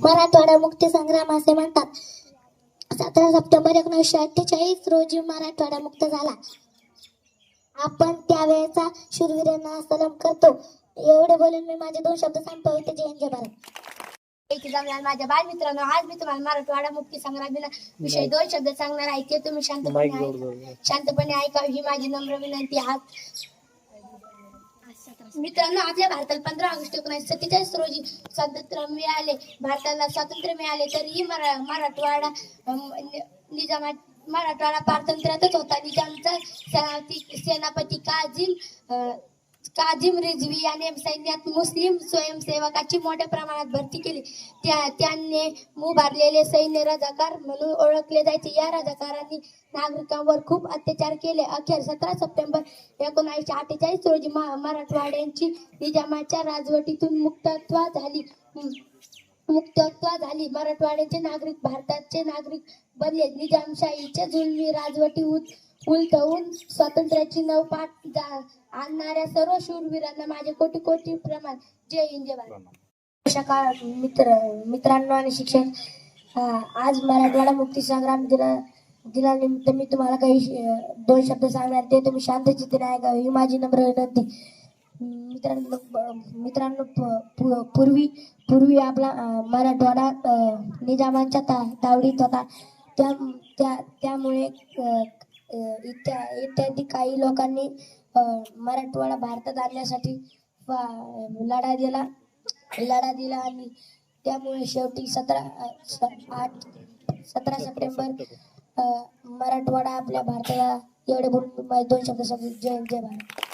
मराठवाडा मुक्ती संग्राम असे म्हणतात. सतरा सप्टेंबर एकोणीसशे अठ्ठेचाळीस रोजी मराठवाडा मुक्त झाला. आपण त्यावेळेचा शूरवीरांना सलाम करतो. एवढे बोलून मी माझे दोन शब्द संपवते. जय हिंद जय भारत. माझ्या बालमित्रांनो. आज मी तुम्हाला मराठवाडा मुक्ती संग्राम विषयी दोन शब्द सांगणार आहे. ते तुम्ही शांतपणे ऐका- शांतपणे ऐकावी ही माझी नम्र विनंती आहे. मित्रांनो आपल्या भारताला पंधरा ऑगस्ट एकोणीसशे सत्तेचाळीस रोजी स्वातंत्र्य मिळाले. भारताला स्वातंत्र्य मिळाले तरीही मरा मराठवाडा नि- निजामा मराठवाडा पारतंत्र्यातच होता. निजामचा सेनापती सेनापती काजिम रिजवी याने सैन्यात मुस्लिम स्वयंसेवकाची मोठ्या प्रमाणात भरती केली. त्या त्यांनी मुभारलेले सैन्य रजाकार म्हणून ओळखले जायचे. या रजाकारांनी नागरिकांवर खूप अत्याचार केले. अखेर सतरा सप्टेंबर एकोणीसशे अठ्ठेचाळीस रोजी मराठवाड्यांची निजामाच्या राजवटीतून मुक्तत्वा झाली. हम्म. झाली. मराठवाड्याचे नागरिक भारताचे नागरिक बनले. निजामशाहीच्या जुलमी राजवटी उलटवून स्वातंत्र्याची नवपाठ आणणाऱ्या सर्व शूरवीरांना माझे कोटी कोटी प्रमाण. जय हिंद जय भारत. सकाळ मित्र मित्रांनो आणि शिक्षण आज मराठवाडा मुक्ती संग्राम दिना दिनानिमित्त मी तुम्हाला काही दोन शब्द सांगणार. ते तुम्ही शांत शांतचित्तीने ऐकावे ही माझी नम्र विनंती. मित्रांनो मित्रांनो प- पु- पूर्वी पूर्वी आपला मराठवाडा निजामांच्या ता तावडीत होता. त्या त्या त्यामुळे इत्या इत्यादी काही लोकांनी मराठवाडा भारतात आणण्यासाठी वा- लढा दिला लढा दिला आणि त्यामुळे शेवटी सतरा स- आठ सतरा सप्टेंबर मराठवाडा आपल्या भारताला एवढे बोलून दोन शब्द सांगतो जय जय भारत.